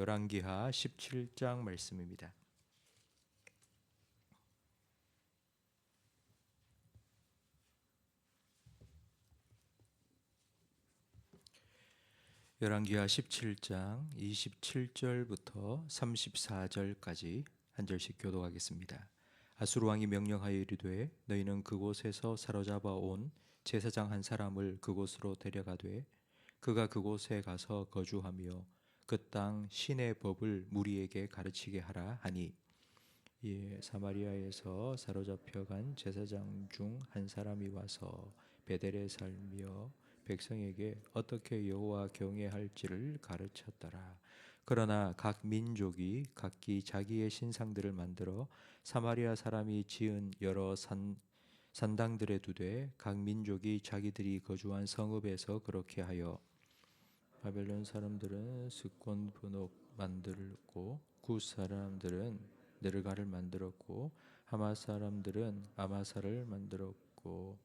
열왕기하 17장 말씀입니다. 열왕기하 17장 27절부터 34절까지 한 절씩 교독하겠습니다. 아수르 왕이 명령하여 이르되 너희는 그곳에서 사로잡아 온 제사장 한 사람을 그곳으로 데려가되 그가 그곳에 가서 거주하며 그 땅 신의 법을 무리에게 가르치게 하라 하니 예, 사마리아에서 사로잡혀간 제사장 중 한 사람이 와서 베델에 살며 백성에게 어떻게 여호와 경외할지를 가르쳤더라. 그러나 각 민족이 각기 자기의 신상들을 만들어 사마리아 사람이 지은 여러 산 산당들에 두되 각 민족이 자기들이 거주한 성읍에서 그렇게 하여 바벨론 사람들은 스콘 분옥 만들고 구 사람들은 네르가를 만들었고 하마 사람들은 아마사를 만들었고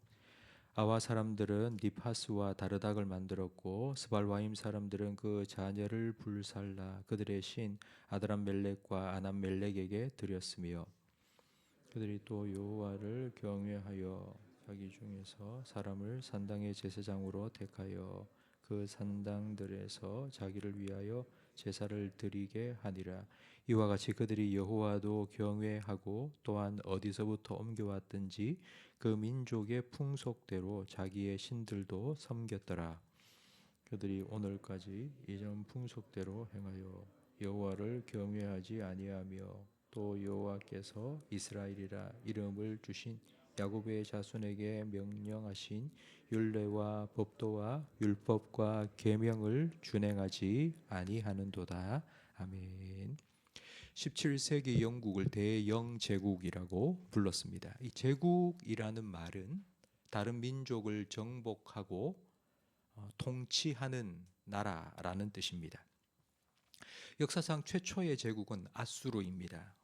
아와 사람들은 니파스와 다르닥을 만들었고 스발와임 사람들은 그 자녀를 불살라 그들의 신 아드람 멜렉과 아남 멜렉에게 드렸으며 그들이 또 여호와를 경외하여 자기 중에서 사람을 산당의 제사장으로 택하여 그 산당들에서 자기를 위하여 제사를 드리게 하니라. 이와 같이 그들이 여호와도 경외하고 또한 어디서부터 옮겨왔든지 그 민족의 풍속대로 자기의 신들도 섬겼더라. 그들이 오늘까지 이전 풍속대로 행하여 여호와를 경외하지 아니하며 또 여호와께서 이스라엘이라 이름을 주신 야곱의 자손에게 명령하신 율례와 법도와 율법과 계명을 준행하지 아니하는도다. 아멘. 17세기 영국을 대영 제국이라고 불렀습니다. 이 제국이라는 말은 다른 민족을 정복하고 어, 통치하는 나라라는 뜻입니다. 역사상 최초의 제국은 아수르입니다.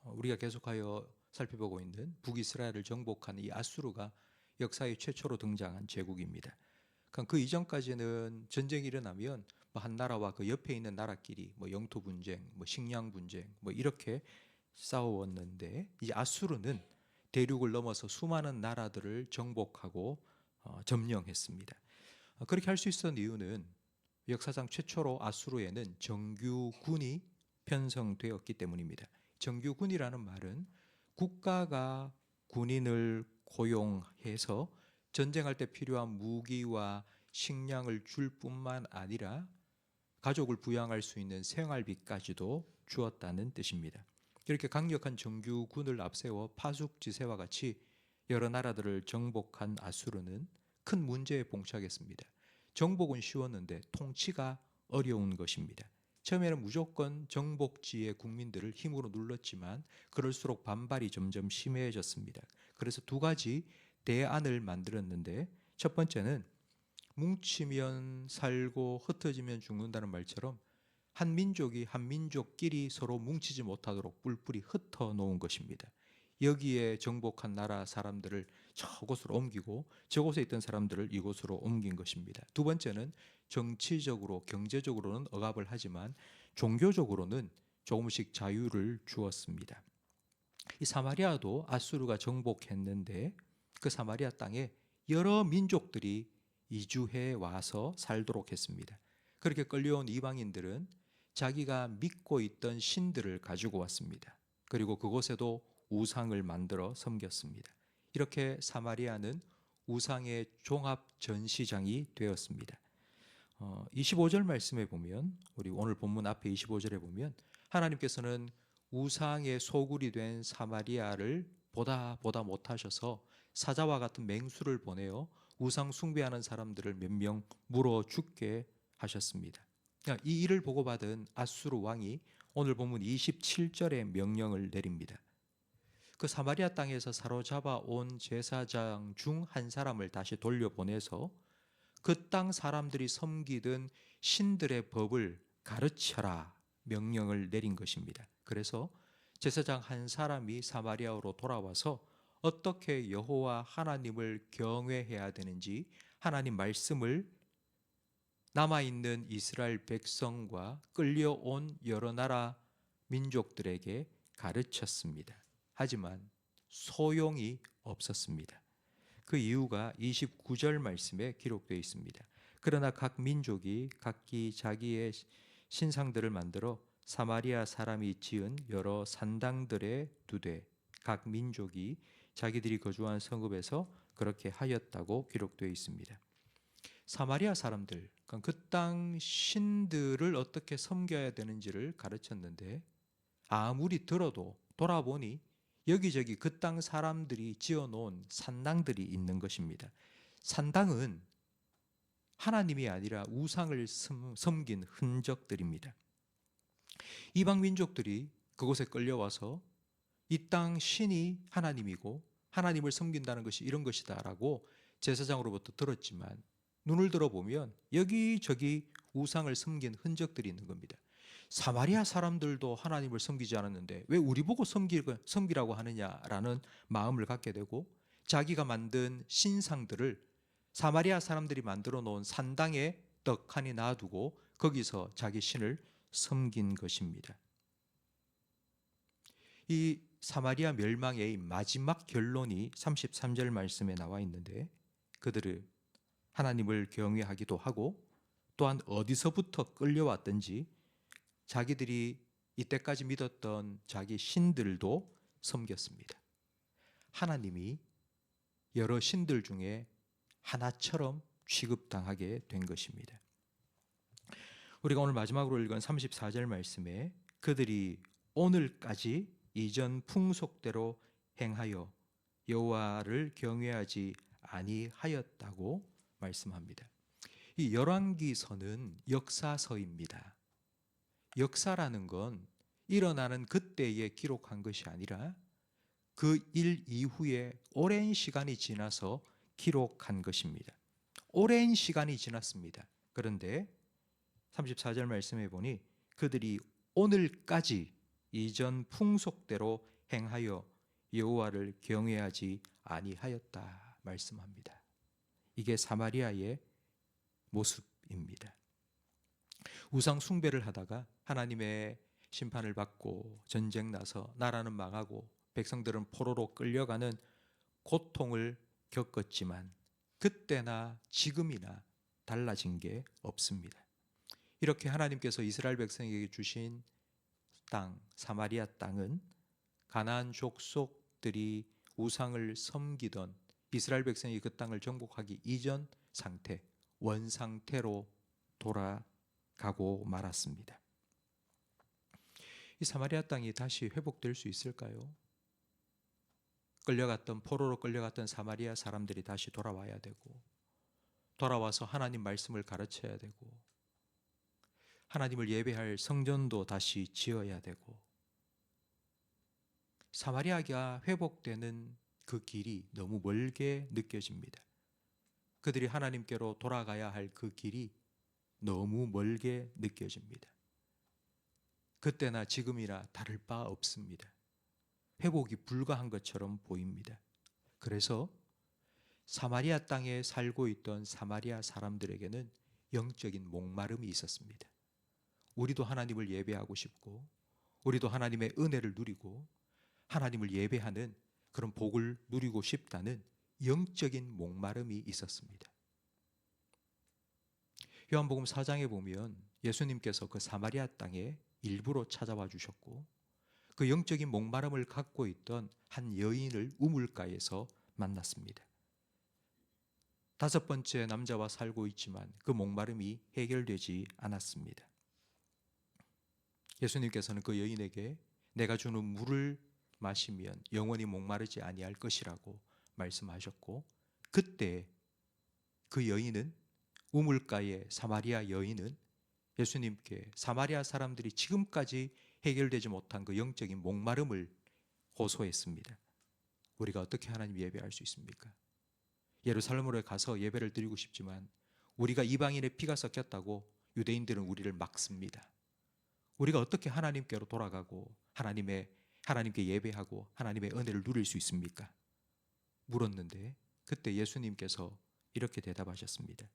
어, 우리가 계속하여 살펴보고 있는 북이스라엘을 정복한 이 아수르가 역사의 최초로 등장한 제국입니다. 그 이전까지는 전쟁이 일어나면 뭐 한 나라와 그 옆에 있는 나라끼리 뭐 영토 분쟁, 뭐 식량 분쟁, 뭐 이렇게 싸웠는데 이 아수르는 대륙을 넘어서 수많은 나라들을 정복하고 어, 점령했습니다. 어, 그렇게 할 수 있었던 이유는 역사상 최초로 아수르에는 정규군이 편성되었기 때문입니다. 정규군이라는 말은 국가가 군인을 고용해서 전쟁할 때 필요한 무기와 식량을 줄 뿐만 아니라 가족을 부양할 수 있는 생활비까지도 주었다는 뜻입니다. 이렇게 강력한 정규군을 앞세워 파숙지세와 같이 여러 나라들을 정복한 아수르는 큰 문제에 봉착했습니다. 정복은 쉬웠는데 통치가 어려운 것입니다. 처음에는 무조건 정복지의 국민들을 힘으로 눌렀지만 그럴수록 반발이 점점 심해졌습니다. 그래서 두 가지 대안을 만들었는데 첫 번째는 뭉치면 살고 흩어지면 죽는다는 말처럼 한 민족이 한 민족끼리 서로 뭉치지 못하도록 뿔뿔이 흩어 놓은 것입니다. 여기에 정복한 나라 사람들을 저곳으로 옮기고 저곳에 있던 사람들을 이곳으로 옮긴 것입니다. 두 번째는 정치적으로 경제적으로는 억압을 하지만 종교적으로는 조금씩 자유를 주었습니다. 이 사마리아도 아수르가 정복했는데 그 사마리아 땅에 여러 민족들이 이주해 와서 살도록 했습니다. 그렇게 끌려온 이방인들은 자기가 믿고 있던 신들을 가지고 왔습니다. 그리고 그곳에도 우상을 만들어 섬겼습니다. 이렇게 사마리아는 우상의 종합 전시장이 되었습니다. 어, 25절 말씀에 보면 우리 오늘 본문 앞에 25절에 보면 하나님께서는 우상의 소굴이 된 사마리아를 보다 보다 못하셔서 사자와 같은 맹수를 보내어 우상 숭배하는 사람들을 몇 명 물어 죽게 하셨습니다. 이 일을 보고 받은 아수르 왕이 오늘 본문 27절에 명령을 내립니다. 그 사마리아 땅에서 사로잡아 온 제사장 중 한 사람을 다시 돌려보내서 그 땅 사람들이 섬기던 신들의 법을 가르쳐라 명령을 내린 것입니다. 그래서 제사장 한 사람이 사마리아로 돌아와서 어떻게 여호와 하나님을 경외해야 되는지 하나님 말씀을 남아 있는 이스라엘 백성과 끌려온 여러 나라 민족들에게 가르쳤습니다. 하지만 소용이 없었습니다. 그 이유가 29절 말씀에 기록되어 있습니다. 그러나 각 민족이 각기 자기의 신상들을 만들어 사마리아 사람이 지은 여러 산당들에 두되 각 민족이 자기들이 거주한 성읍에서 그렇게 하였다고 기록되어 있습니다. 사마리아 사람들, 그러니까 그땅 신들을 어떻게 섬겨야 되는지를 가르쳤는데 아무리 들어도 돌아보니 여기저기 그 땅 사람들이 지어놓은 산당들이 있는 것입니다. 산당은 하나님이 아니라 우상을 섬- 섬긴 흔적들입니다. 이방 민족들이 그곳에 끌려와서 이 땅 신이 하나님이고 하나님을 섬긴다는 것이 이런 것이다라고 제사장으로부터 들었지만 눈을 들어보면 여기저기 우상을 섬긴 흔적들이 있는 겁니다. 사마리아 사람들도 하나님을 섬기지 않았는데 왜 우리 보고 섬기, 섬기 라고 하느냐라는 마음을 갖게 되고 자기가 만든 신상들을 사마리아 사람들이 만들어 놓은 산당에 떡하니 놔두고 거기서 자기 신을 섬긴 것입니다. 이 사마리아 멸망의 마지막 결론이 33절 말씀에 나와 있는데 그들은 하나님을 경외하기도 하고 또한 어디서부터 끌려왔든지 자기들이 이때까지 믿었던 자기 신들도 섬겼습니다. 하나님이 여러 신들 중에 하나처럼 취급당하게 된 것입니다. 우리가 오늘 마지막으로 읽은 34절 말씀에 그들이 오늘까지 이전 풍속대로 행하여 여호와를 경외하지 아니하였다고 말씀합니다. 이 열왕기서는 역사서입니다. 역사라는 건 일어나는 그때에 기록한 것이 아니라 그 일 이후에 오랜 시간이 지나서 기록한 것입니다. 오랜 시간이 지났습니다. 그런데 34절 말씀해 보니 그들이 오늘까지 이전 풍속대로 행하여 여호와를 경외하지 아니하였다 말씀합니다. 이게 사마리아의 모습입니다. 우상 숭배를 하다가 하나님의 심판을 받고 전쟁 나서 나라는 망하고 백성들은 포로로 끌려가는 고통을 겪었지만 그때나 지금이나 달라진 게 없습니다. 이렇게 하나님께서 이스라엘 백성에게 주신 땅 사마리아 땅은 가나안 족속들이 우상을 섬기던 이스라엘 백성이 그 땅을 정복하기 이전 상태 원 상태로 돌아 가고 말았습니다. 이 사마리아 땅이 다시 회복될 수 있을까요? 끌려갔던 포로로 끌려갔던 사마리아 사람들이 다시 돌아와야 되고 돌아와서 하나님 말씀을 가르쳐야 되고 하나님을 예배할 성전도 다시 지어야 되고 사마리아가 회복되는 그 길이 너무 멀게 느껴집니다. 그들이 하나님께로 돌아가야 할 그 길이 너무 멀게 느껴집니다. 그때나 지금이나 다를 바 없습니다. 회복이 불가한 것처럼 보입니다. 그래서 사마리아 땅에 살고 있던 사마리아 사람들에게는 영적인 목마름이 있었습니다. 우리도 하나님을 예배하고 싶고, 우리도 하나님의 은혜를 누리고, 하나님을 예배하는 그런 복을 누리고 싶다는 영적인 목마름이 있었습니다. 요한복음 4장에 보면 예수님께서 그 사마리아 땅에 일부러 찾아와 주셨고 그 영적인 목마름을 갖고 있던 한 여인을 우물가에서 만났습니다. 다섯 번째 남자와 살고 있지만 그 목마름이 해결되지 않았습니다. 예수님께서는 그 여인에게 내가 주는 물을 마시면 영원히 목마르지 아니할 것이라고 말씀하셨고 그때 그 여인은 우물가의 사마리아 여인은 예수님께 사마리아 사람들이 지금까지 해결되지 못한 그 영적인 목마름을 호소했습니다. 우리가 어떻게 하나님 예배할 수 있습니까? 예루살렘으로 가서 예배를 드리고 싶지만 우리가 이방인의 피가 섞였다고 유대인들은 우리를 막습니다. 우리가 어떻게 하나님께로 돌아가고 하나님의 하나님께 예배하고 하나님의 은혜를 누릴 수 있습니까? 물었는데 그때 예수님께서 이렇게 대답하셨습니다.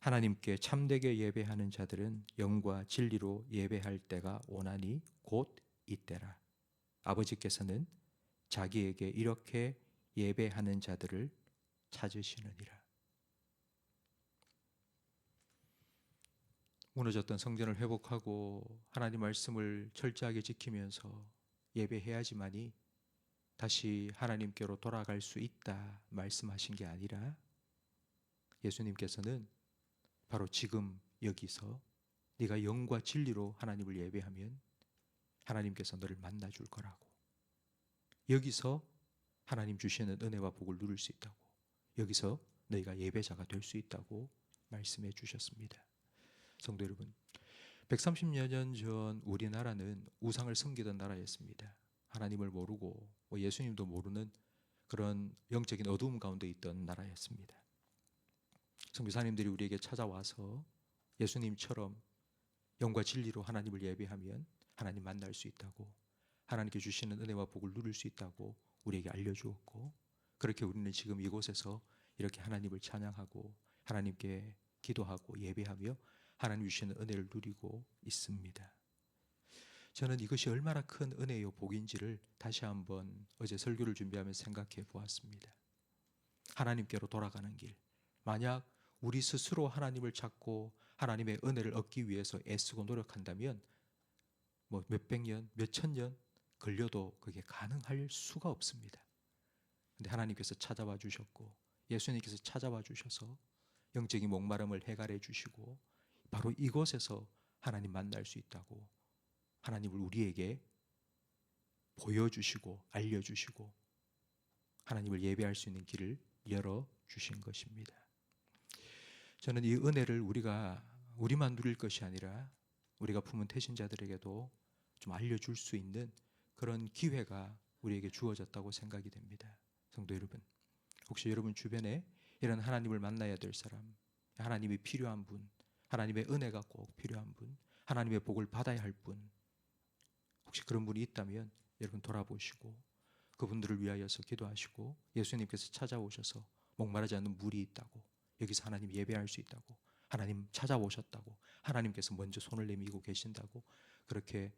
하나님께 참되게 예배하는 자들은 영과 진리로 예배할 때가 오나니 곧 이때라. 아버지께서는 자기에게 이렇게 예배하는 자들을 찾으시느니라. 무너졌던 성전을 회복하고 하나님 말씀을 철저하게 지키면서 예배해야지만이 다시 하나님께로 돌아갈 수 있다 말씀하신 게 아니라 예수님께서는 바로 지금 여기서 네가 영과 진리로 하나님을 예배하면 하나님께서 너를 만나 줄 거라고. 여기서 하나님 주시는 은혜와 복을 누릴 수 있다고. 여기서 너희가 예배자가 될 수 있다고 말씀해 주셨습니다. 성도 여러분, 130여 년 전 우리나라는 우상을 섬기던 나라였습니다. 하나님을 모르고 뭐 예수님도 모르는 그런 영적인 어두움 가운데 있던 나라였습니다. 선교사님들이 우리에게 찾아와서 예수님처럼 영과 진리로 하나님을 예배하면 하나님 만날 수 있다고 하나님께 주시는 은혜와 복을 누릴 수 있다고 우리에게 알려주었고 그렇게 우리는 지금 이곳에서 이렇게 하나님을 찬양하고 하나님께 기도하고 예배하며 하나님 주시는 은혜를 누리고 있습니다. 저는 이것이 얼마나 큰 은혜요 복인지를 다시 한번 어제 설교를 준비하며 생각해 보았습니다. 하나님께로 돌아가는 길. 만약 우리 스스로 하나님을 찾고 하나님의 은혜를 얻기 위해서 애쓰고 노력한다면 뭐 몇백 년, 몇천 년 걸려도 그게 가능할 수가 없습니다. 근데 하나님께서 찾아와 주셨고 예수님께서 찾아와 주셔서 영적인 목마름을 해결해 주시고 바로 이곳에서 하나님 만날 수 있다고 하나님을 우리에게 보여주시고 알려주시고 하나님을 예배할 수 있는 길을 열어 주신 것입니다. 저는 이 은혜를 우리가 우리만 누릴 것이 아니라 우리가 품은 태신자들에게도 좀 알려줄 수 있는 그런 기회가 우리에게 주어졌다고 생각이 됩니다. 성도 여러분, 혹시 여러분 주변에 이런 하나님을 만나야 될 사람, 하나님이 필요한 분, 하나님의 은혜가 꼭 필요한 분, 하나님의 복을 받아야 할 분, 혹시 그런 분이 있다면 여러분 돌아보시고 그분들을 위하여서 기도하시고 예수님께서 찾아오셔서 목마르지 않는 물이 있다고 여기서 하나님 예배할 수 있다고 하나님 찾아오셨다고 하나님께서 먼저 손을 내밀고 계신다고 그렇게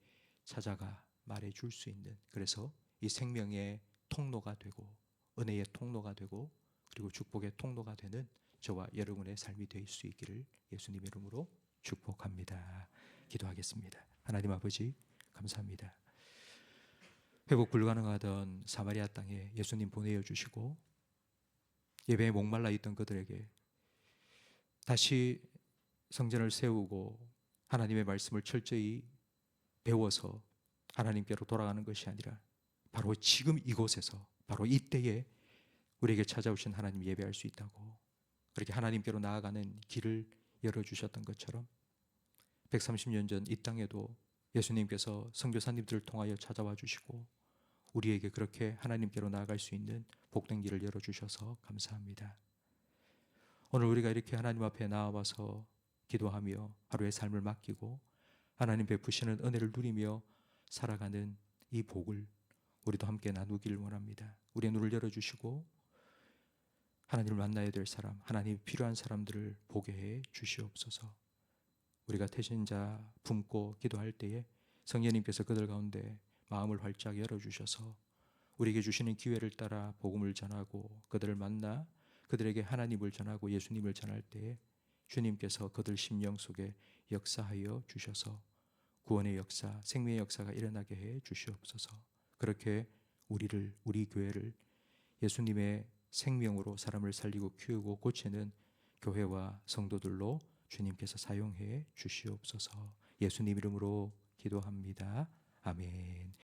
찾아가 말해 줄 수 있는 그래서 이 생명의 통로가 되고 은혜의 통로가 되고 그리고 축복의 통로가 되는 저와 여러분의 삶이 될 수 있기를 예수님 이름으로 축복합니다. 기도하겠습니다. 하나님 아버지 감사합니다. 회복 불가능하던 사마리아 땅에 예수님 보내어 주시고 예배에 목말라 있던 그들에게 다시 성전을 세우고 하나님의 말씀을 철저히 배워서 하나님께로 돌아가는 것이 아니라 바로 지금 이곳에서 바로 이때에 우리에게 찾아오신 하나님 예배할 수 있다고 그렇게 하나님께로 나아가는 길을 열어주셨던 것처럼 130년 전 이 땅에도 예수님께서 선교사님들을 통하여 찾아와 주시고 우리에게 그렇게 하나님께로 나아갈 수 있는 복된 길을 열어주셔서 감사합니다. 오늘 우리가 이렇게 하나님 앞에 나와서 기도하며 하루의 삶을 맡기고 하나님 베푸시는 은혜를 누리며 살아가는 이 복을 우리도 함께 나누기를 원합니다. 우리의 눈을 열어주시고 하나님을 만나야 될 사람, 하나님이 필요한 사람들을 보게 해 주시옵소서. 우리가 태신자 품고 기도할 때에 성령님께서 그들 가운데 마음을 활짝 열어주셔서 우리에게 주시는 기회를 따라 복음을 전하고 그들을 만나 그들에게 하나님을 전하고 예수님을 전할 때에 주님께서 그들 심령 속에 역사하여 주셔서 구원의 역사, 생명의 역사가 일어나게 해 주시옵소서. 그렇게 우리를 우리 교회를 예수님의 생명으로 사람을 살리고 키우고 고치는 교회와 성도들로 주님께서 사용해 주시옵소서. 예수님 이름으로 기도합니다. 아멘.